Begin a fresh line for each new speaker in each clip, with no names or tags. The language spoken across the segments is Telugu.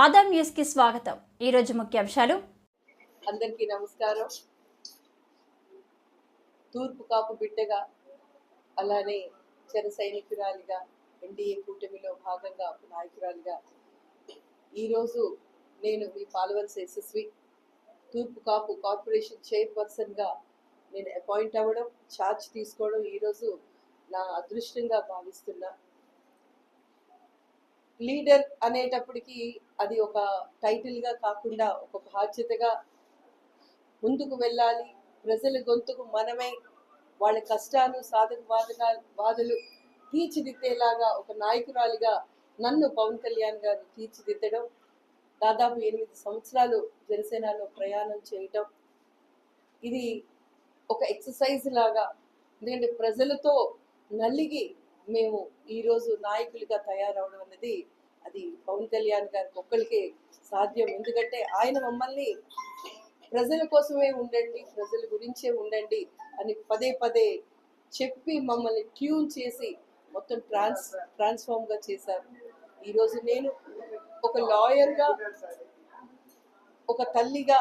ఆదాం న్యూస్కి స్వాగతం. రోజు ముఖ్యాంశాలు
అందరికీ నమస్కారం. తూర్పు కాపు బిడ్డగా అలానే జన సైనికురాలిగా ఎన్డీఏ కూటమిలో భాగంగా నాయకురాలిగా ఈరోజు నేను మీ పాలవలస యశస్వి. తూర్పు కాపు కార్పొరేషన్ చైర్పర్సన్గా నేను అపాయింట్ అవ్వడం ఛార్జ్ తీసుకోవడం ఈరోజు నా అదృష్టంగా భావిస్తున్నా. లీడర్ అనేటప్పటికీ అది ఒక టైటిల్గా కాకుండా ఒక బాధ్యతగా ముందుకు వెళ్ళాలి. ప్రజల గొంతుకు మనమే వాళ్ళ కష్టాలు సాధక బాధక బాధలు తీర్చిదిద్దేలాగా ఒక నాయకురాలిగా నన్ను పవన్ కళ్యాణ్ గారు తీర్చిదిద్దడం దాదాపు ఎనిమిది సంవత్సరాలు జనసేనలో ప్రయాణం చేయటం ఇది ఒక ఎక్సర్సైజ్ లాగా. ఎందుకంటే ప్రజలతో నలిగి మేము ఈరోజు నాయకులుగా తయారవడం అనేది అది పవన్ కళ్యాణ్ గారికి ఒక్కరికే సాధ్యం. ఎందుకంటే ఆయన మమ్మల్ని ప్రజల కోసమే ఉండండి ప్రజల గురించే ఉండండి అని పదే పదే చెప్పి మమ్మల్ని ట్యూన్ చేసి మొత్తం ట్రాన్స్ ట్రాన్స్ఫార్మ్గా చేశారు. ఈరోజు నేను ఒక లాయర్గా ఒక తల్లిగా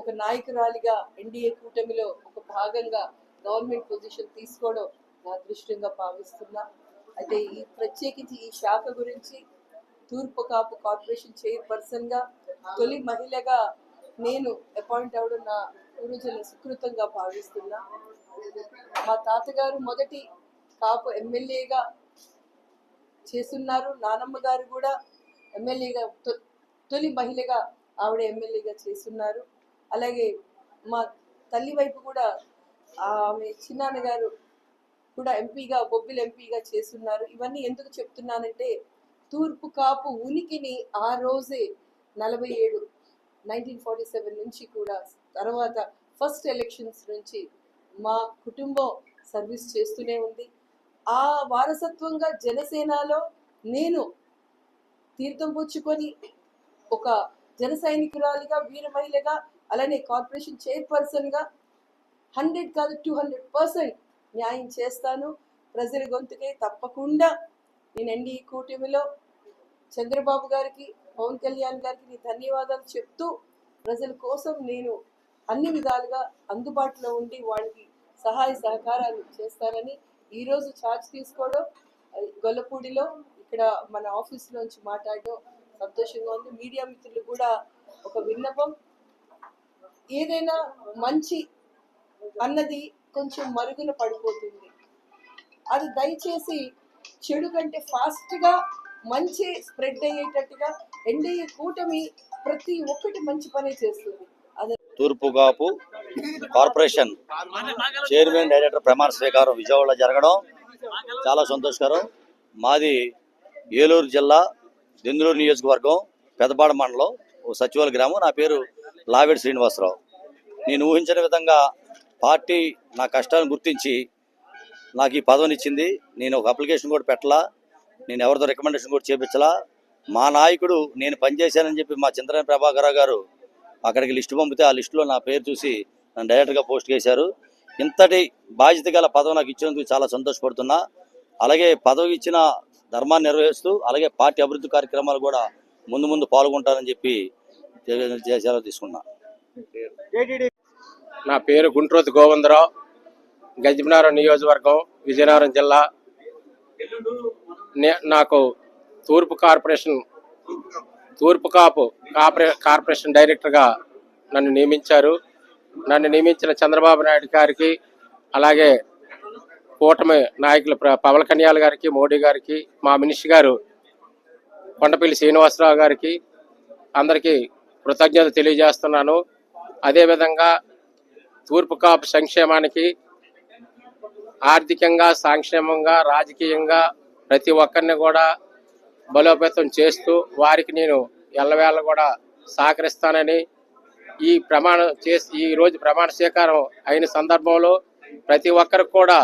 ఒక నాయకురాలిగా ఎన్డీఏ కూటమిలో ఒక భాగంగా గవర్నమెంట్ పొజిషన్ తీసుకోవడం నా అదృష్టంగా భావిస్తున్నా. అయితే ఈ ప్రత్యేకించి ఈ శాఖ గురించి తూర్పు కాపు కార్పొరేషన్ చైర్పర్సన్గా తొలి మహిళగా నేను అపాయింట్ అవ్వడం నా గురుజుల సుకృతంగా భావిస్తున్నా. మా తాతగారు మొదటి కాపు ఎమ్మెల్యేగా చేస్తున్నారు. నానమ్మ గారు కూడా ఎమ్మెల్యేగా తొలి మహిళగా ఆవిడ ఎమ్మెల్యేగా చేస్తున్నారు. అలాగే మా తల్లి వైపు కూడా ఆమె చిన్నాన్నగారు కూడా ఎంపీగా బొబ్బిలి ఎంపీగా చేస్తున్నారు. ఇవన్నీ ఎందుకు చెప్తున్నానంటే తూర్పు కాపు ఉనికిని ఆ రోజే నలభై ఏడు నైన్టీన్ ఫార్టీ సెవెన్ నుంచి కూడా తర్వాత ఫస్ట్ ఎలక్షన్స్ నుంచి మా కుటుంబం సర్వీస్ చేస్తూనే ఉంది. ఆ వారసత్వంగా జనసేనలో నేను తీర్థం పుచ్చుకొని ఒక జన సైనికురాలిగా వీర మహిళగా అలానే కార్పొరేషన్ చైర్పర్సన్గా హండ్రెడ్ కాదు టూ హండ్రెడ్ పర్సెంట్ న్యాయం చేస్తాను. ప్రజల గొంతుకే తప్పకుండా నేను ఎన్డీ కూటమిలో చంద్రబాబు గారికి పవన్ కళ్యాణ్ గారికి నీ ధన్యవాదాలు చెప్తూ ప్రజల కోసం నేను అన్ని విధాలుగా అందుబాటులో ఉండి వాళ్ళకి సహాయ సహకారాలు చేస్తానని ఈరోజు ఛార్జ్ తీసుకోవడం గొల్లపూడిలో ఇక్కడ మన ఆఫీస్లోంచి మాట్లాడడం సంతోషంగా ఉంది. మీడియా మిత్రులు కూడా ఒక విన్నపం. ఏదైనా మంచి అన్నది కొంచెం మరుగున పడిపోతుంది. అది దయచేసి చెడు కంటే ఫాస్ట్గా మంచి స్ప్రెడ్ అయ్యేటట్టుగా ఎన్డీఏ కూటమి ప్రతి ఒక్కటి మంచి పనే చేస్తుంది. అది
తూర్పుగాపు కార్పొరేషన్ చైర్మన్ డైరెక్టర్ ప్రమాణ స్వీకారం విజయవాడలో జరగడం చాలా సంతోషకరం. మాది ఏలూరు జిల్లా దెందులూరు నియోజకవర్గం పెదపాడ మండలం ఓ సచివాల గ్రామం. నా పేరు లావేడి శ్రీనివాసరావు. నేను ఊహించిన విధంగా పార్టీ నా కష్టాన్ని గుర్తించి నాకు ఈ పదవిని ఇచ్చింది నేను ఒక అప్లికేషన్ కూడా పెట్టలా. నేను ఎవరితో రికమెండేషన్ కూడా చేపించలా. మా నాయకుడు నేను పనిచేశానని చెప్పి మా చింతన ప్రభాకర్ గారు అక్కడికి లిస్టు పంపితే ఆ లిస్టులో నా పేరు చూసి నన్ను డైరెక్ట్గా పోస్ట్ చేశారు. ఇంతటి బాధ్యత గల పదవి నాకు ఇచ్చినందుకు చాలా సంతోషపడుతున్నా. అలాగే పదవి ఇచ్చిన ధర్మాన్ని నిర్వహిస్తూ అలాగే పార్టీ అభివృద్ధి కార్యక్రమాలు కూడా ముందు ముందు పాల్గొంటానని చెప్పి సెలవు తీసుకున్నా.
నా పేరు గుంట్రోతు గోవిందరావు గజబినారం నియోజకవర్గం విజయనగరం జిల్లా. నే- నాకు తూర్పు కార్పొరేషన్ తూర్పు కాపు కార్పొరే కార్పొరేషన్ డైరెక్టర్గా నన్ను నియమించారు. నన్ను నియమించిన చంద్రబాబు నాయుడు గారికి అలాగే కూటమి నాయకులు పవన్ కన్యాల గారికి మోడీ గారికి మా మినిస్టర్ గారు కొండపల్లి శ్రీనివాసరావు గారికి అందరికీ కృతజ్ఞత తెలియజేస్తున్నాను. అదేవిధంగా తూర్పు కాపు సంక్షేమానికి ఆర్థికంగా సంక్షేమంగా రాజకీయంగా ప్రతి ఒక్కరిని కూడా బలోపేతం చేస్తూ వారికి నేను ఎల్లవేళ కూడా సహకరిస్తానని ఈ ప్రమాణం చేసి ఈ రోజు ప్రమాణ స్వీకారం అయిన సందర్భంలో ప్రతి ఒక్కరికి కూడా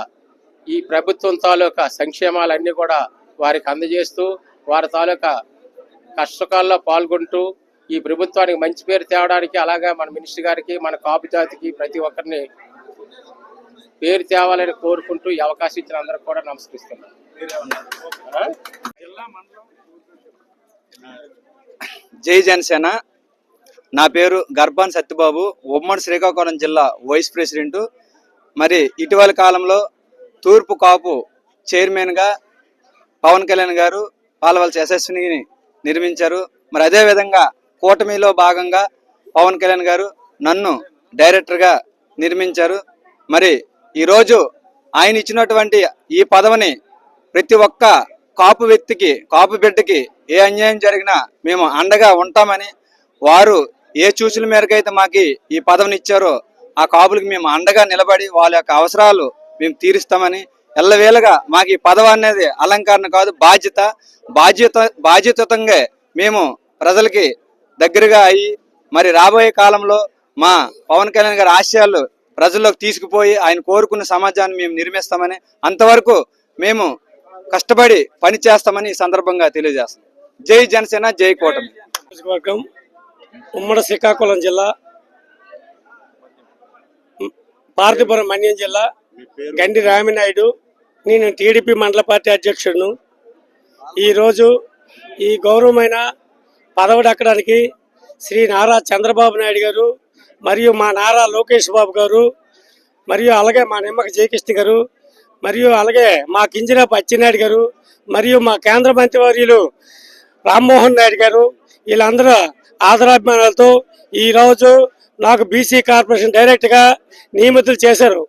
ఈ ప్రభుత్వం తాలూకా సంక్షేమాలన్నీ కూడా వారికి అందజేస్తూ వారి తాలూకా కష్టకాల్లో పాల్గొంటూ ఈ ప్రభుత్వానికి మంచి పేరు తేవడానికి అలాగే మన మినిస్టర్ గారికి మన కాపు జాతికి ప్రతి ఒక్కరిని పేరు తేవాలని కోరుకుంటూ ఈ అవకాశం ఇచ్చిన అందరికి కూడా నమస్కరిస్తున్నాను. ఆ?
జై జనసేన. నా పేరు గర్భాన్ సత్యబాబు ఉమ్మడి శ్రీకాకుళం జిల్లా వైస్ ప్రెసిడెంట్. మరి ఇటీవల కాలంలో తూర్పు కాపు చైర్మన్గా పవన్ కళ్యాణ్ గారు పాలవలస యశస్విని నిర్మించారు. మరి అదేవిధంగా కూటమిలో భాగంగా పవన్ కళ్యాణ్ గారు నన్ను డైరెక్టర్గా నిర్మించారు. మరి ఈరోజు ఆయన ఇచ్చినటువంటి ఈ పదవిని ప్రతి ఒక్క కాపు వ్యక్తికి కాపు బిడ్డకి ఏ అన్యాయం జరిగినా మేము అండగా ఉంటామని వారు ఏ సూచన మేరకు అయితే మాకు ఈ పదవిని ఇచ్చారో ఆ కాపులకి మేము అండగా నిలబడి వాళ్ళ యొక్క అవసరాలు మేము తీరుస్తామని ఎల్లవేళగా మాకు ఈ పదవి అనేది అలంకరణ కాదు బాధ్యత. బాధ్యత బాధ్యతంగా మేము ప్రజలకి దగ్గరగా అయ్యి మరి రాబోయే కాలంలో మా పవన్ కళ్యాణ్ గారి ఆశయాలు ప్రజల్లోకి తీసుకుపోయి ఆయన కోరుకున్న సమాజాన్ని మేము నిర్మిస్తామని అంతవరకు మేము కష్టపడి పని చేస్తామని సందర్భంగా తెలియజేస్తాం జై జనసేన జై కూటమి.
నియోజకవర్గం ఉమ్మడి శ్రీకాకుళం జిల్లా పార్థిపురం మన్యం జిల్లా గండి రామినాయుడు నేను టీడీపీ మండల పార్టీ అధ్యక్షుడును. ఈరోజు ఈ గౌరవమైన పదవడెక్కడానికి శ్రీ నారా చంద్రబాబు నాయుడు గారు మరియు మా నారా లోకేష్ బాబు గారు మరియు అలాగే మా నిమ్మక జయకృష్ణ గారు మరియు అలాగే మా కింజరాపు అచ్చెన్నాయుడు గారు మరియు మా కేంద్ర మంత్రివర్యులు రామ్మోహన్ నాయుడు గారు వీళ్ళందరూ ఆదరాభిమానాలతో ఈ రోజు నాకు బీసీ కార్పొరేషన్ డైరెక్ట్గా నియమితులు చేశారు.